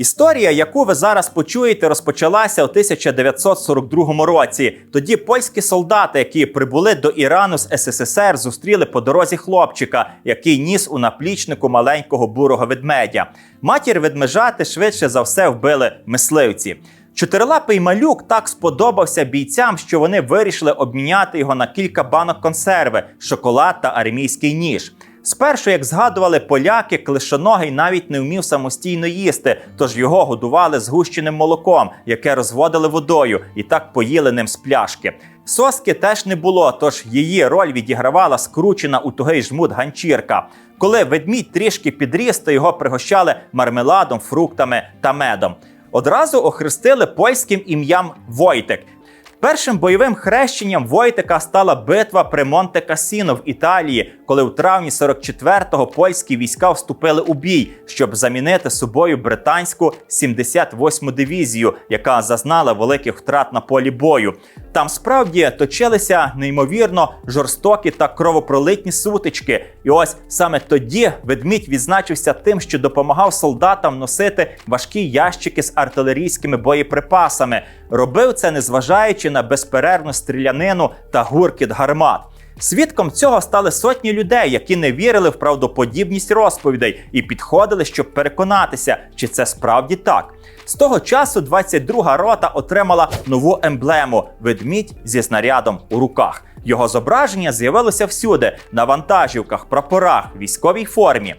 Історія, яку ви зараз почуєте, розпочалася у 1942 році. Тоді польські солдати, які прибули до Ірану з СССР, зустріли по дорозі хлопчика, який ніс у наплічнику маленького бурого ведмедя. Матір ведмежати швидше за все вбили мисливці. Чотирилапий малюк так сподобався бійцям, що вони вирішили обміняти його на кілька банок консерви, шоколад та армійський ніж. Спершу, як згадували поляки, клишоногий навіть не вмів самостійно їсти, тож його годували згущеним молоком, яке розводили водою, і так поїли ним з пляшки. Соски теж не було, тож її роль відігравала скручена у тугий жмут ганчірка. Коли ведмідь трішки підріс, то його пригощали мармеладом, фруктами та медом. Одразу охрестили польським ім'ям Войтек. Першим бойовим хрещенням Войтека стала битва при Монте Касіно в Італії, коли у травні 44-го польські війська вступили у бій, щоб замінити собою британську 78-му дивізію, яка зазнала великих втрат на полі бою. Там справді точилися неймовірно жорстокі та кровопролитні сутички. І ось саме тоді ведмідь відзначився тим, що допомагав солдатам носити важкі ящики з артилерійськими боєприпасами. Робив це, незважаючи на безперервну стрілянину та гуркіт гармат. Свідком цього стали сотні людей, які не вірили в правдоподібність розповідей і підходили, щоб переконатися, чи це справді так. З того часу 22-га рота отримала нову емблему ведмідь зі снарядом у руках. Його зображення з'явилося всюди на вантажівках, прапорах, військовій формі.